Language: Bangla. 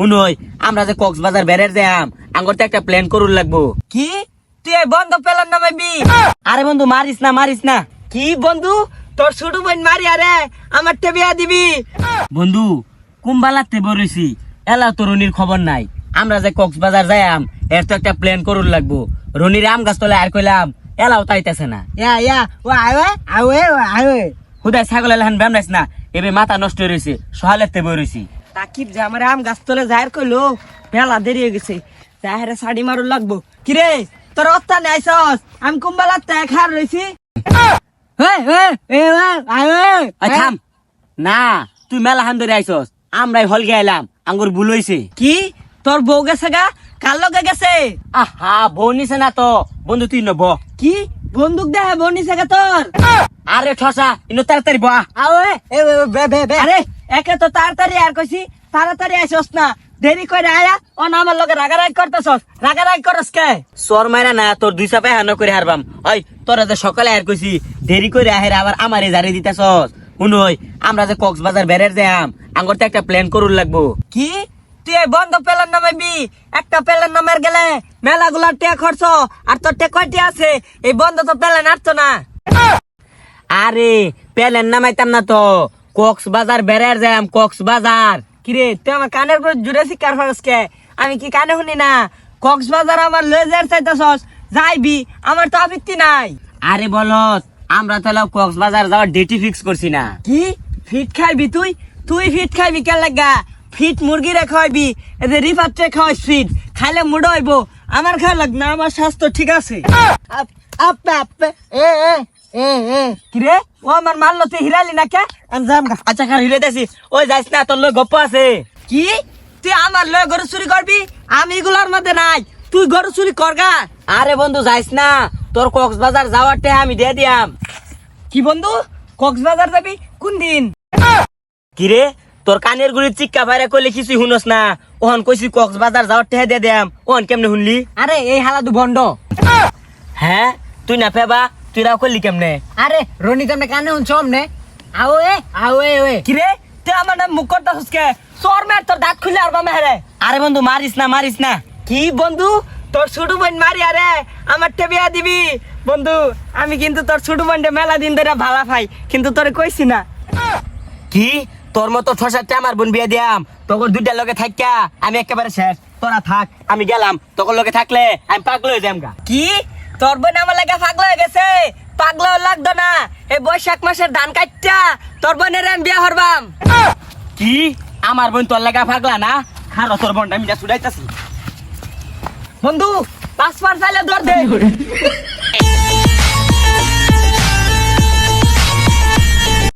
শুনই আমরা যে কক্সবাজার বেড়ের যাম আঙ্গর তো একটা প্ল্যান করুন লাগবো। কি? তুই বন্ধ পেলার নামাবি আরে বন্ধু মারিস না মারিস না। কি বন্ধু? তোর ছোট বোন মারি আরে আমার টেবিয়া দিবি। বন্ধু কুম্বালাতে বরেছি এলা তো রনির খবর নাই। আমরা যে কক্সবাজার যাইম এর তো একটা প্ল্যান করুন লাগবো। রনির আম গাছ তলে আর কইলাম এলাও তাইতেছে না। ইয়া ইয়া ও আইবে ও আইবে হুদাই ছাগল এলাহান ব্যামরাইস না এবে মাথা নষ্ট হয়ে রয়েছে সহালেতে বই তাকিব যে আমার আম গাছ তলে যাহের কইলো মেলা দেরি হয়ে গেছে। যাহের শাড়ি মারুন লাগবো। কিরে তোর অত্তা নাইছস আমি কুম্বালার তে খার রইছি। আই থাম। না তুই মেলা হান ধরে আইসস। আমরাই হল গেলাম আঙ্গুর ভুল হইছে। কি? তোর বউ গেছে গা? কার লগে গেছে? আহা বউ নিছে না তো। বন্ধু তুই নব কি? বন্দুক দেহে বউ নিছে গা তোর। আরে ঠসা ইনো তাড়াতাড়ি বা। এ বে, বে বে বে আরে একে তো তাড়াতাড়ি আর কইছি তাড়াতাড়ি আইছস না। দেরি কইরা আয়া ও না আমার লগে রাগারাগ করতেছস। রাগারাগ করস কে? সর মারা না তোর দুই চাপায় হানো করে হারবাম। ওই তোরা যে সকালে আর কইছি দেরি করে আহের আবার আমারে জারি দিতেছস। শুনই আমরা যে কক্সবাজার বেড়ের যাম আঙ্গর তো একটা প্ল্যান করুন লাগবো। কি? তুই বন্ধ পেলার নামাবি একটা পেলার নামের গেলে মেলা গুলার টিয়া খরচ আর তোর টে কয়টি আছে? এই বন্ধ তো পেলেন আটতো না। আরে প্যালেন নামাইতাম না তো। কক্সবাজার বেড়ের যাম কক্সবাজার। কিরে তুই আমার কানের উপর জুড়ে শিকার ফারসকে আমি কি কানে শুনি না? কক্সবাজার আমার লেজার চাইতেছস যাইবি আমার তো আপত্তি নাই। আরে বলত আমরা তাহলে কক্সবাজার যাওয়ার ডেটি ফিক্স করছি না। কি? ফিট খাইবি তুই? তুই ফিট খাইবি কেন লাগা? ফিট মুরগি রে খাইবি এদের রিফাত্রে খাওয়াই ফিট। খাইলে মুড হইব। আমার খাওয়া লাগ না আমার স্বাস্থ্য ঠিক আছে। আপে আপে এ এ। এ এ কিরে? ও আমার মারলো তুই হিরালি না কে? আমি যাম আচ্ছা খান হিরে দেছি। ওই যাইস না তোর লোক গপ্প আছে। কি? তুই আমার লয়ে গরু চুরি করবি? আমি এগুলোর মধ্যে নাই। তুই গরু চুরি করগা আরে বন্ধু যাইস না। তোর কক্সবাজার যাওয়ার টেহা আমি দিয়ে দিয়াম। কি বন্ধু? কক্সবাজার যাবি? কোন দিন? কিরে তোর কানের গুড়ি চিক্কা ভাইরা কইলে কিছুই শুনস না। ওহন কইছি কক্সবাজার যাওয়ার টেহা দিয়ে দিয়াম। ওহন কেমনে শুনলি? আরে এই হালা দু ভন্ড হ্যাঁ তুই না ফেবা তুই রাও করলি কেমনে আরে রনি তুমি কানে শুনছ আমনে আও এ আও এ ওয়ে কিরে তুই আমার নাম মুখ করতে হুসকে সর মে তোর দাঁত খুলে আর বামে হেরে আরে বন্ধু মারিস না মারিস না কি বন্ধু তোর ছোট বোন মারি আরে আমার টেবিয়া দিবি বন্ধু আমি কিন্তু তোর ছোট বোনটা মেলা দিন ধরে ভালা পাই কিন্তু তোরে কইছি না কি তোর মতো ঠসারটা আমার বোন বিয়ে দিয়াম তোর দুইটার লগে থাকা আমি একেবারে শেষ তোরা থাক আমি গেলাম তোর লগে থাকলে আমি পাগল হয়ে যাম গা কি তোর বোন আমার লাগে পাগল হয়ে গেছে। পাগল লাগতো না। এই বৈশাখ মাসের ধান কাটটা। তোর বোনের আমি বিয়া হরবাম কি? আমার বোন তোর লাগা পাগলা না? খারো তোর বোনটা আমি যা বন্ধু পাঁচ পার চাইলে ধর দে।